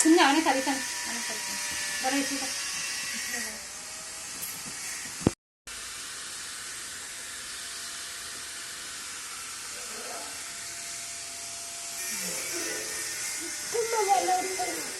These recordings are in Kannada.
ಸುಮ್ಮನೆ ಅವನೇ ಕರೀತಾನೆ ಅವನೇ ಕರೀತಾನೆ ಬರೋ ಇಷ್ಟ I yellow thing.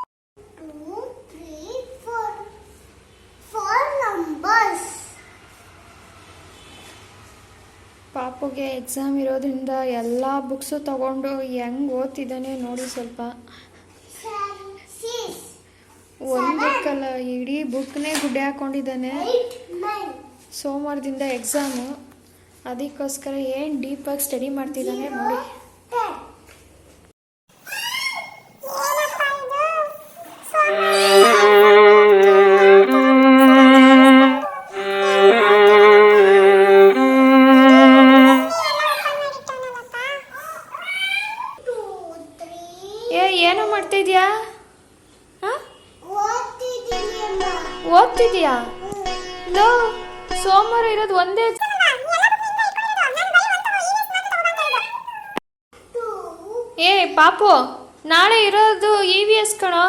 Exam ಇರೋದ್ರಿಂದ ಎಲ್ಲ ಬುಕ್ಸು ತಗೊಂಡು ಹೆಂಗ್ ಓದ್ತಿದ್ದಾನೆ ನೋಡಿ ಸ್ವಲ್ಪ. ಒಂದು ಬುಕ್ಕಲ್ಲ ಇಡೀ ಬುಕ್ನೇ ಗುಡ್ಡೆ ಹಾಕೊಂಡಿದ್ದಾನೆ. ಸೋಮವಾರದಿಂದ ಎಕ್ಸಾಮು ಅದಕ್ಕೋಸ್ಕರ ಏನು ಡೀಪಾಗಿ ಸ್ಟಡಿ ಮಾಡ್ತಿದ್ದಾನೆ ನೋಡಿ. ಓದ್ತಿದ್ಯಾ ಲೋ, ಸೋಮವಾರ ಇರೋದು ಒಂದೇ ಏ, ಪಾಪು, ನಾಳೆ ಇರೋದು ಇ ವಿ ಎಸ್ ಕಣೋ.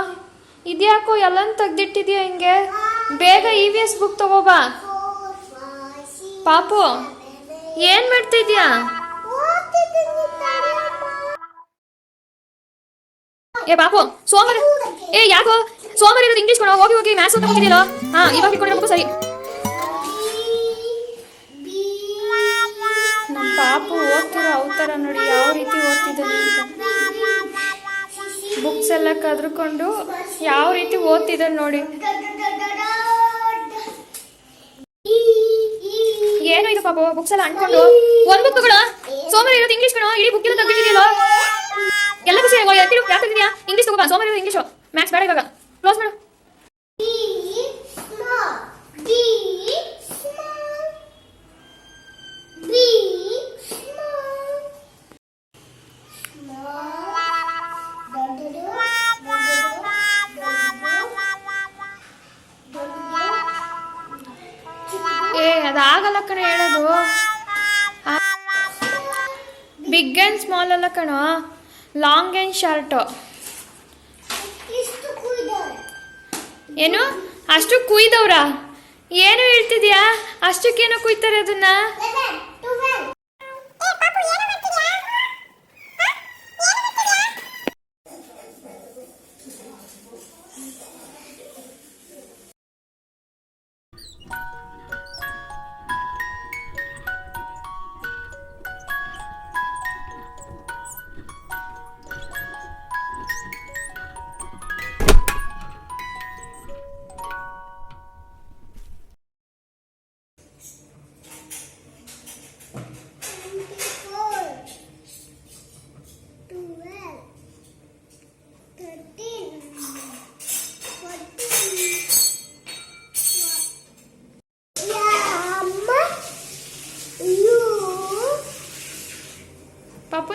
ಇದ್ಯಾಕೋ ಎಲ್ಲನೂ ತೆಗ್ದಿಟ್ಟಿದ್ಯಾ ಹಿಂಗೆ? ಬೇಗ ಇ ವಿ ಎಸ್ ಬುಕ್ ತಗೋಬಾ ಪಾಪು, ಏನು ಮಾಡ್ತಿದ್ಯಾ? ಏ, ಪಾಪು, ಸೋಮವಾರ ಏ, ಯಾಕೋ? ಸೋಮವಾರ ಇರೋದು ಇಂಗ್ಲೀಷ್ ಕಣೋ ಹೋಗಿ ಹೋಗಿ ಮ್ಯಾಥ್ಸ್ ಅಂತ ಹೋಗಿದ್ದೀರಾ ಹಾ, ಇವಾಗ ಇಟ್ಕೊಂಡಿರೋ ಸರಿ. ನಮ್ಮ ಪಾಪು ಓದ್ತಿರೋ ಅವತಾರ ನೋಡಿ ಯಾವ ರೀತಿ ಓದ್ತಿದ್ದಾನೆ ಬುಕ್ಸ್ ಎಲ್ಲ ಕದ್ರುಕೊಂಡು ಯಾವ ರೀತಿ ಓದ್ತಿದ್ದಾನೆ ನೋಡಿ. ಏನು ಇದು ಪಾಪ? ಬುಕ್ಸ್ ಎಲ್ಲ ಅನ್ಕೊಂಡು ಒಂದು ಬುಕ್ ಕೂಡ. ಸೋಮವಾರ ಇರೋದು ಇಂಗ್ಲೀಷ್ ಕಣೋ ಇಡೀ ಬುಕ್ ಎಲ್ಲ ತೆಗ್ದಿದ್ದೀಯಲ್ಲ. ಎಲ್ಲ ಖುಷಿ ಯಾಕೆ ಇಂಗ್ಲೀಷ್ ತಗೋಬಾ. ಸೋಮವಾರ ಇರೋದು ಇಂಗ್ಲೀಷು ಮ್ಯಾಥ್ಸ್ ಬೇಡ ಇವಾಗ. ಕ್ಲೋಸ್ ಮಾಡು ಏ ಅದಾಗಲ್ಲ ಕಣ ಹೇಳೋದು ಬಿಗ್ ಆ್ಯಂಡ್ ಸ್ಮಾಲ್ ಅಲ್ಲ ಕಣೋ ಲಾಂಗ್ ಆ್ಯಂಡ್ ಶಾರ್ಟು ಏನು? ಅಷ್ಟು ಕುಯ್ದವ್ರ? ಏನು ಹೇಳ್ತಿದ್ಯಾ? ಅಷ್ಟಕ್ಕೇನೋ ಕುಯ್ತಾರೆ ಅದನ್ನ?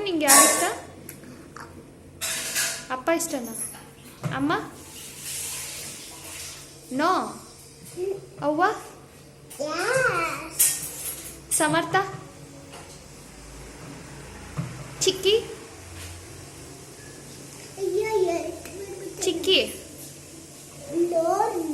ನಿಂಗೆ ಯಾರು ಇಷ್ಟ? ಅಪ್ಪ ಇಷ್ಟನಾ? ಅಮ್ಮ? ನೋ? ಅವ್ವ? ಸಮರ್ಥ? ಚಿಕ್ಕಿ? ಚಿಕ್ಕಿ? No.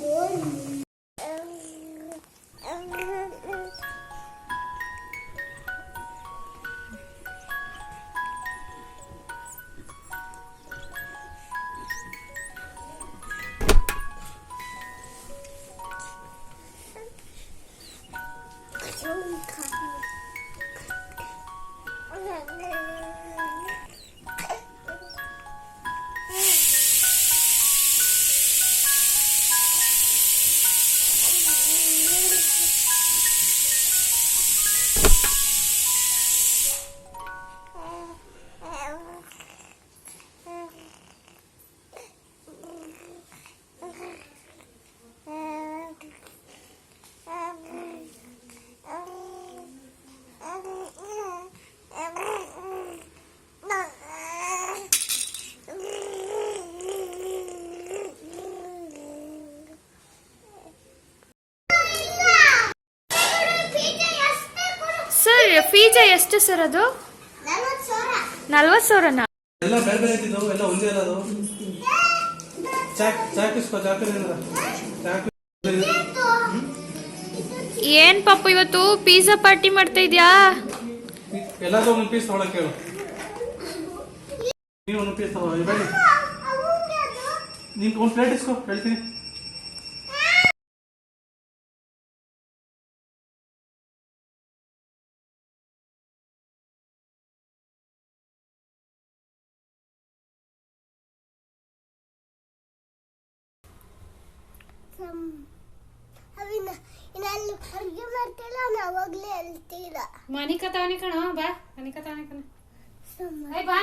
çok iyi kahve. ಎಷ್ಟು ಸರ್ ಅದು? ನಲ್ವತ್ತು ಸಾವಿರನಾ? ಎಲ್ಲ ಬೇರೆ ಬೇರೆ ಇದ್ದಿದ್ದು ಎಲ್ಲ ಒಂದೇ ಇರೋದು. ಚಾಕ್ ಚಾಕ್ ಇಸ್ಕೋ ಚಾಕ್ ಚಾಕ್ ಏನ್ ಪಾಪ ಇವತ್ತು? ಪಿಜ್ಜಾ ಪಾರ್ಟಿ ಮಾಡ್ತಾ ಇದ್ಯಾ? ಎಲ್ಲಾದ್ರೂ ಒಂದು ಪೀಸ್ ತಗೊಳಕ್ ಹೇಳು. ನೀನು ಒಂದು ಪೀಸ್ ತಗೋ ಬನ್ನಿ. ನಿಮ್ಗೆ ಒಂದು ಪ್ಲೇಟ್ ಇಸ್ಕೋ ಹೇಳ್ತೀನಿ. ಅವಿನ ಇನ್ನಲ್ಲಿ ಅಡುಗೆ ಮಾಡ್ತಿಲ್ಲ ಅವಾಗಲೇ ತಾನಿ ಕಣ ಬಾ ಮನಿಕ ತಾನಿ ಕಣ ಏ ಬಾ.